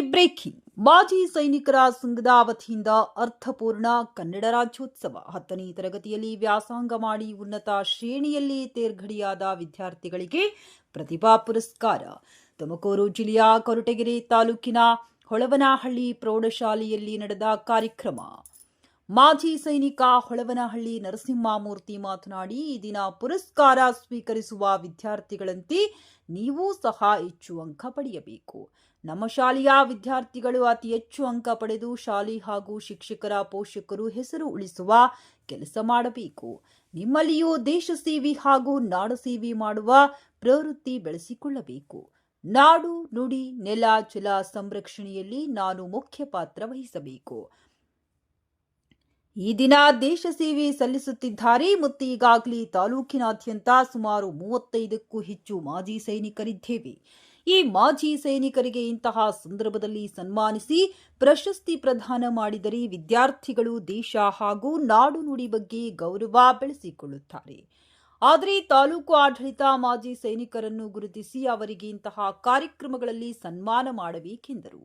Breaking. ಮಾಜಿ ಸೈನಿಕರ ಸಂಘದ ವತಿಯಿಂದ ಅರ್ಥಪೂರ್ಣ ಕನ್ನಡ ರಾಜ್ಯೋತ್ಸವ. ಹತ್ತನೇ ತರಗತಿಯಲ್ಲಿ ವ್ಯಾಸಂಗ ಮಾಡಿ ಉನ್ನತ ಶ್ರೇಣಿಯಲ್ಲಿ ತೇರ್ಗಡಿಯಾದ ವಿದ್ಯಾರ್ಥಿಗಳಿಗೆ ಪ್ರತಿಭಾ ಪುರಸ್ಕಾರ. ತುಮಕೂರು ಜಿಲ್ಲೆಯ ಕೊರಟಗೆರೆ ತಾಲೂಕಿನ ಹೊಳವನಹಳ್ಳಿ ಪ್ರೌಢಶಾಲೆಯಲ್ಲಿ ನಡೆದ ಕಾರ್ಯಕ್ರಮ. ಮಾಜಿ ಸೈನಿಕ ಹೊಳವನಹಳ್ಳಿ ನರಸಿಂಹಮೂರ್ತಿ ಮಾತನಾಡಿ, ಈ ದಿನ ಪುರಸ್ಕಾರ ಸ್ವೀಕರಿಸುವ ವಿದ್ಯಾರ್ಥಿಗಳಂತೆ ನೀವು ಸಹ ಹೆಚ್ಚು ಅಂಕ ಪಡೆಯಬೇಕು. ನಮ್ಮ ಶಾಲೆಯ ವಿದ್ಯಾರ್ಥಿಗಳು ಅತಿ ಹೆಚ್ಚು ಅಂಕ ಪಡೆದು ಶಾಲೆ ಹಾಗೂ ಶಿಕ್ಷಕರ ಪೋಷಕರು ಹೆಸರು ಉಳಿಸುವ ಕೆಲಸ ಮಾಡಬೇಕು. ನಿಮ್ಮಲ್ಲಿಯೂ ದೇಶ ಸೇವೆ ಹಾಗೂ ನಾಡು ಸೇವೆ ಮಾಡುವ ಪ್ರವೃತ್ತಿ ಬೆಳೆಸಿಕೊಳ್ಳಬೇಕು. ನಾಡು ನುಡಿ ನೆಲ ಜಲ ಸಂರಕ್ಷಣೆಯಲ್ಲಿ ನಾನು ಮುಖ್ಯ ಪಾತ್ರ ವಹಿಸಬೇಕು. ಈ ದಿನ ದೇಶ ಸೇವೆ ಸಲ್ಲಿಸುತ್ತಿದ್ದಾರೆ. ಮತ್ತು ಈಗಾಗಲೇ ತಾಲೂಕಿನಾದ್ಯಂತ ಸುಮಾರು ಮೂವತ್ತೈದಕ್ಕೂ ಹೆಚ್ಚು ಮಾಜಿ ಸೈನಿಕರಿದ್ದೇವೆ. ಈ ಮಾಜಿ ಸೈನಿಕರಿಗೆ ಇಂತಹ ಸಂದರ್ಭದಲ್ಲಿ ಸನ್ಮಾನಿಸಿ ಪ್ರಶಸ್ತಿ ಪ್ರದಾನ ಮಾಡಿದರೆ ವಿದ್ಯಾರ್ಥಿಗಳು ದೇಶ ಹಾಗೂ ನಾಡು ನುಡಿ ಬಗ್ಗೆ ಗೌರವ ಬೆಳೆಸಿಕೊಳ್ಳುತ್ತಾರೆ. ಆದರೆ ತಾಲೂಕು ಆಡಳಿತ ಮಾಜಿ ಸೈನಿಕರನ್ನು ಗುರುತಿಸಿ ಅವರಿಗೆ ಇಂತಹ ಕಾರ್ಯಕ್ರಮಗಳಲ್ಲಿ ಸನ್ಮಾನ ಮಾಡಬೇಕೆಂದರು.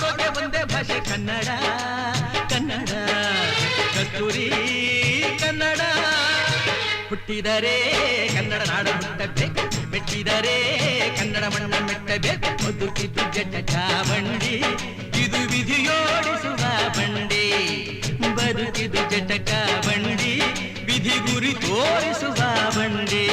ಭಾಷೆ ಆಡೋಕೆ ಒಂದೇ ಭಾಷೆ, ಕನ್ನಡ ಕನ್ನಡ, ಕಸ್ತೂರಿ, ಕನ್ನಡ. ಹುಟ್ಟಿದರೆ ಕನ್ನಡ ನಾಡು ಹುಟ್ಟಬೇಕು ಮೆಟ್ಟಿದರೆ ಕನ್ನಡ ಮಣ್ಣ ಮೆಟ್ಟಬೇಕು. ಬದುಕಿದ್ದು ಜಟಕ ಬಂಡಿ ಇದು ವಿಧಿಯೋಡಿಸುವ ಬಂಡಿ. ಬದುಕಿದು ಜಟಕ ಬಂಡಿ ವಿಧಿ ಗುರಿ ತೋರಿಸುವ ಬಂಡಿ.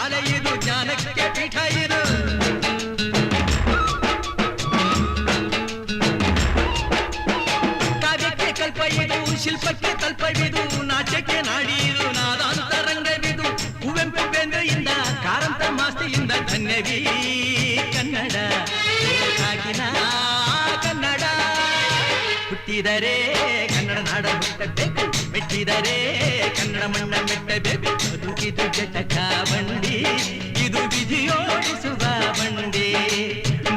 ಶಾಲೆ ಇದು ಜ್ಞಾನಕ್ಕೆ ಪೀಠ ಇದು ಕಾವ್ಯಕ್ಕೆ ಕಲ್ಪ ಇದು ಶಿಲ್ಪಕ್ಕೆ ಕಲ್ಪವಿದು ನಾಟ್ಯಕ್ಕೆ ನಾಡಿ ಇದು ನಾದಾಂತರಂಗವಿದು ಕುವೆಂಪು ಬೇಂದ್ರೆಯಿಂದ ಕಾರಂತ ಮಾಸ್ತಿಯಿಂದ ಧನ್ಯವೀ ಕನ್ನಡ ಕಾಗಿನ ಕನ್ನಡ ಹುಟ್ಟಿದರೆ ಕನ್ನಡ ನಾಡ ಹುಟ್ಟಬೇಕು ಮೆಟ್ಟಿದರೆ ಕನ್ನಡ ಮಣ್ಣ ಮೆಟ್ಟಬೇಕು ಬದುಕಿದು ಜಟಕ ಬಂಡಿ ಇದು ವಿಧಿಯೋಡಿಸುವ ಬಂಡಿ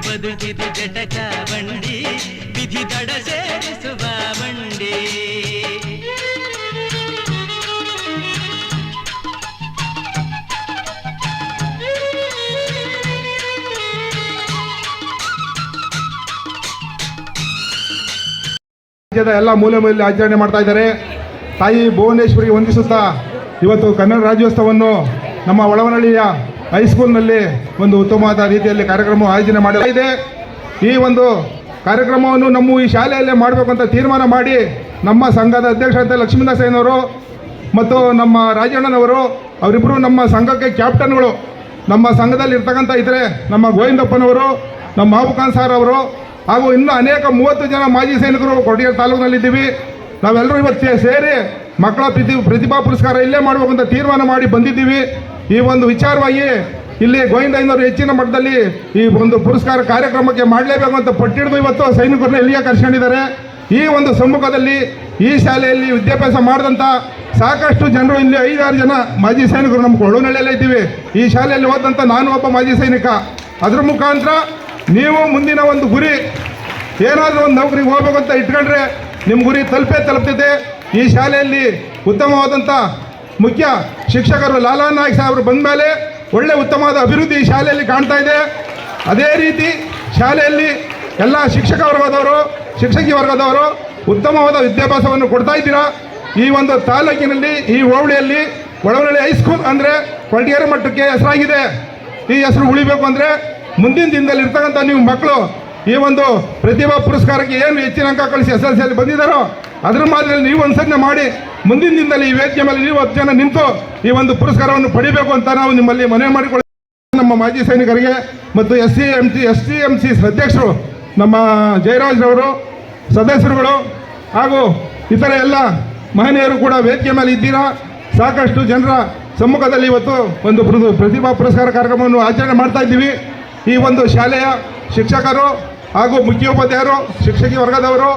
ಬದುಕಿದು ಜಟಕ ಬಂಡಿ ವಿಧಿ ದಡ ಸೇರಿಸುವ ಬಂಡಿ ರಾಜ್ಯದ ಎಲ್ಲ ಮೂಲೆ ಮೂಲೆಯಲ್ಲಿ ಆಚರಣೆ ಮಾಡ್ತಾ ಇದ್ದಾರೆ. ತಾಯಿ ಭುವನೇಶ್ವರಿ ವಂದಿಸುತ್ತಾ ಇವತ್ತು ಕನ್ನಡ ರಾಜ್ಯೋತ್ಸವವನ್ನು ನಮ್ಮ ಒಳವನಹಳ್ಳಿಯ ಹೈಸ್ಕೂಲ್ನಲ್ಲಿ ಒಂದು ಉತ್ತಮವಾದ ರೀತಿಯಲ್ಲಿ ಕಾರ್ಯಕ್ರಮ ಆಯೋಜನೆ ಮಾಡಲಾಗಿದೆ. ಈ ಒಂದು ಕಾರ್ಯಕ್ರಮವನ್ನು ನಮ್ಮ ಈ ಶಾಲೆಯಲ್ಲೇ ಮಾಡಬೇಕು ಅಂತ ತೀರ್ಮಾನ ಮಾಡಿ ನಮ್ಮ ಸಂಘದ ಅಧ್ಯಕ್ಷರಾದ ಲಕ್ಷ್ಮೀದಾಸಯ್ಯನವರು ಮತ್ತು ನಮ್ಮ ರಾಜಣ್ಣನವರು ಅವರಿಬ್ಬರು ನಮ್ಮ ಸಂಘಕ್ಕೆ ಕ್ಯಾಪ್ಟನ್ಗಳು ನಮ್ಮ ಸಂಘದಲ್ಲಿ ಇರ್ತಕ್ಕಂಥ ಇದ್ರೆ ನಮ್ಮ ಗೋವಿಂದಪ್ಪನವರು, ನಮ್ಮ ಮಹಬೂಬ್ ಖಾನ್ ಸಾರ್ ಅವರು ಹಾಗೂ ಇನ್ನೂ ಅನೇಕ ಮೂವತ್ತು ಜನ ಮಾಜಿ ಸೈನಿಕರು ಕೊಟ್ಟಿಗೆ ತಾಲೂಕಿನಲ್ಲಿದ್ದೀವಿ. ನಾವೆಲ್ಲರೂ ಇವತ್ತು ಸೇರಿ ಮಕ್ಕಳ ಪ್ರತಿ ಪ್ರತಿಭಾ ಪುರಸ್ಕಾರ ಇಲ್ಲೇ ಮಾಡಬೇಕು ಅಂತ ತೀರ್ಮಾನ ಮಾಡಿ ಬಂದಿದ್ದೀವಿ. ಈ ಒಂದು ವಿಚಾರವಾಗಿ ಇಲ್ಲಿ ಗೋವಿಂದಯ್ಯನವರು ಹೆಚ್ಚಿನ ಮಟ್ಟದಲ್ಲಿ ಈ ಒಂದು ಪುರಸ್ಕಾರ ಕಾರ್ಯಕ್ರಮಕ್ಕೆ ಮಾಡಲೇಬೇಕು ಅಂತ ಪಟ್ಟಿಡಿದು ಇವತ್ತು ಸೈನಿಕರನ್ನ ಇಲ್ಲಿಗೆ ಕರ್ಸ್ಕೊಂಡಿದ್ದಾರೆ. ಈ ಒಂದು ಸಮ್ಮುಖದಲ್ಲಿ ಈ ಶಾಲೆಯಲ್ಲಿ ವಿದ್ಯಾಭ್ಯಾಸ ಮಾಡಿದಂಥ ಸಾಕಷ್ಟು ಜನರು ಇಲ್ಲಿ ಐದಾರು ಜನ ಮಾಜಿ ಸೈನಿಕರು ನಮ್ಮ ಕೊಳ್ಳುನಳ್ಳಿಯಲ್ಲೇ ಇದ್ದೀವಿ. ಈ ಶಾಲೆಯಲ್ಲಿ ಓದಂಥ ನಾನು ಒಬ್ಬ ಮಾಜಿ ಸೈನಿಕ. ಅದ್ರ ಮುಖಾಂತರ ನೀವು ಮುಂದಿನ ಒಂದು ಗುರಿ ಏನಾದರೂ ಒಂದು ನೌಕರಿಗೆ ಹೋಗ್ಬೇಕು ಅಂತ ಇಟ್ಕೊಂಡ್ರೆ ನಿಮ್ಮ ಗುರಿ ತಲುಪೇ ತಲುಪ್ತಿದೆ. ಈ ಶಾಲೆಯಲ್ಲಿ ಉತ್ತಮವಾದಂಥ ಮುಖ್ಯ ಶಿಕ್ಷಕರು ಲಾಲಾ ನಾಯಕ್ ಸಾಹೇಬರು ಬಂದ ಮೇಲೆ ಒಳ್ಳೆ ಉತ್ತಮವಾದ ಅಭಿವೃದ್ಧಿ ಈ ಶಾಲೆಯಲ್ಲಿ ಕಾಣ್ತಾ ಇದೆ. ಅದೇ ರೀತಿ ಶಾಲೆಯಲ್ಲಿ ಎಲ್ಲ ಶಿಕ್ಷಕ ವರ್ಗದವರು, ಶಿಕ್ಷಕಿ ವರ್ಗದವರು ಉತ್ತಮವಾದ ವಿದ್ಯಾಭ್ಯಾಸವನ್ನು ಕೊಡ್ತಾ ಇದ್ದೀರಾ? ಈ ಒಂದು ತಾಲೂಕಿನಲ್ಲಿ, ಈ ಹೋಬಳಿಯಲ್ಲಿ ಒಳವಳ್ಳಿ ಹೈಸ್ಕೂಲ್ ಅಂದರೆ ಕೊಳಗೇರಿ ಮಟ್ಟಕ್ಕೆ ಹೆಸರಾಗಿದೆ. ಈ ಹೆಸರು ಉಳಿಬೇಕು ಅಂದರೆ ಮುಂದಿನ ದಿನದಲ್ಲಿ ಇರ್ತಕ್ಕಂಥ ನೀವು ಮಕ್ಕಳು ಈ ಒಂದು ಪ್ರತಿಭಾ ಪುರಸ್ಕಾರಕ್ಕೆ ಏನು ಹೆಚ್ಚಿನ ಅಂಕ ಕಳಿಸಿ ಎಸ್ ಎಲ್ ಸಿಯಲ್ಲಿ ಬಂದಿದ್ದಾರೋ, ಅದ್ರ ಮಾದರಿಯಲ್ಲಿ ನೀವು ಅನುಸರಣೆ ಮಾಡಿ, ಮುಂದಿನ ದಿನದಲ್ಲಿ ಈ ವೇದಿಕೆ ಮೇಲೆ ನೀವು ಹತ್ತು ಜನ ನಿಂತು ಈ ಒಂದು ಪುರಸ್ಕಾರವನ್ನು ಪಡಿಬೇಕು ಅಂತ ನಾವು ನಿಮ್ಮಲ್ಲಿ ಮನವಿ ಮಾಡಿಕೊಳ್ಳಿ ನಮ್ಮ ಮಾಜಿ ಸೈನಿಕರಿಗೆ ಮತ್ತು S C M C S C M C ಅಧ್ಯಕ್ಷರು, ನಮ್ಮ ಜಯರಾಜ್ರವರು ಸದಸ್ಯರುಗಳು ಹಾಗೂ ಇತರ ಎಲ್ಲ ಮಹನೀಯರು ಕೂಡ ವೇದಿಕೆ ಮೇಲೆ ಇದ್ದೀರಾ? ಸಾಕಷ್ಟು ಜನರ ಸಮ್ಮುಖದಲ್ಲಿ ಇವತ್ತು ಒಂದು ಪ್ರತಿ- ಪ್ರತಿಭಾ ಪುರಸ್ಕಾರ ಕಾರ್ಯಕ್ರಮವನ್ನು ಆಚರಣೆ ಮಾಡ್ತಾ ಇದ್ದೀವಿ. ಈ ಒಂದು ಶಾಲೆಯ ಶಿಕ್ಷಕರು ಹಾಗೂ ಮುಖ್ಯೋಪಾಧ್ಯಾಯರು ಶಿಕ್ಷಕಿ ವರ್ಗದವರು